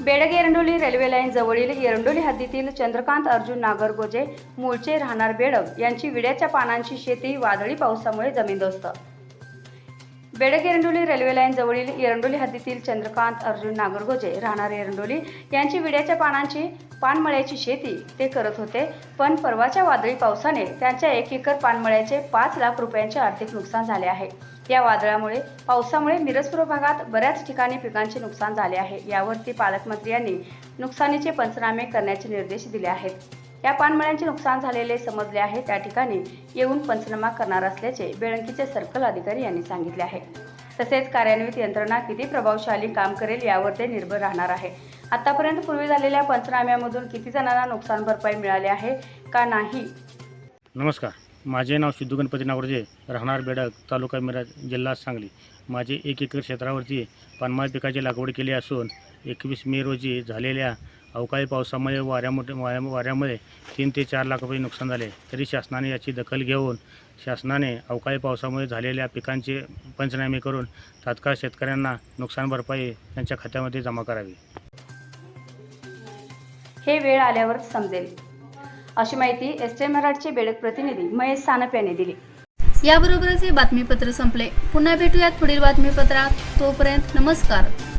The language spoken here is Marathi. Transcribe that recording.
बेडग एरंडोली रेल्वे लाईन जवळील एरंडोली हद्दीतील चंद्रकांत अर्जुन नागरगोजे मूळचे राहणार बेडग यांची विड्याच्या पानांची शेती वादळी पावसामुळे जमीनदोस्त. बेडग एरंडोली रेल्वे लाईन जवळील एरंडोली हद्दीतील चंद्रकांत अर्जुन नागरगोजे राहणार एरंडोली यांची विड्याच्या पानांची पानमळ्याची शेती ते करत होते पण परवाच्या वादळी पावसाने त्यांच्या एक एकर पानमळ्याचे पाच लाख रुपयांचे आर्थिक नुकसान झाले आहे. या वादळामुळे पावसामुळे मिरजपूर भागात बऱ्याच ठिकाणी पिकांचे नुकसान झाले आहे. यावरती पालकमंत्री यांनी नुकसानीचे पंचनामे करण्याचे निर्देश दिले आहेत. या पानमळ्यांचे नुकसान झालेले समजले आहे. त्या ठिकाणी येऊन पंचनामा करणार असल्याचे बेळंकीचे सर्कल अधिकारी यांनी सांगितले आहे. तसेच कार्यान्वित यंत्रणा किती प्रभावशाली काम करेल यावर ते निर्भर राहणार आहे. आतापर्यंत पूर्वी झालेल्या पंचनाम्यामधून किती जणांना नुकसान भरपाई मिळाली आहे का नाही? नमस्कार. माझे नाव सिद्धू गणपती नागोडजे राहणार बेडक तालुका मिरज जिल्हा सांगली. माझे एक एकर क्षेत्रावरती पानमाळ पिकाची लागवड केली असून एकवीस मे रोजी झालेल्या अवकाळी पावसामुळे वाऱ्यामुळे वाऱ्या वाऱ्यामुळे तीन ते चार लाख रुपये नुकसान झाले. तरी शासनाने याची दखल घेऊन शासनाने अवकाळी पावसामुळे झालेल्या पिकांचे पंचनामे करून तात्काळ शेतकऱ्यांना नुकसान भरपाई त्यांच्या खात्यामध्ये जमा करावी. हे वेळ आल्यावर समजेल. अशी माहिती एस टी मराठचे बेडक प्रतिनिधी महेश सानप यांनी दिली. याबरोबरच हे बातमीपत्र संपले. पुन्हा भेटूयात पुढील बातमीपत्रात. तोपर्यंत नमस्कार.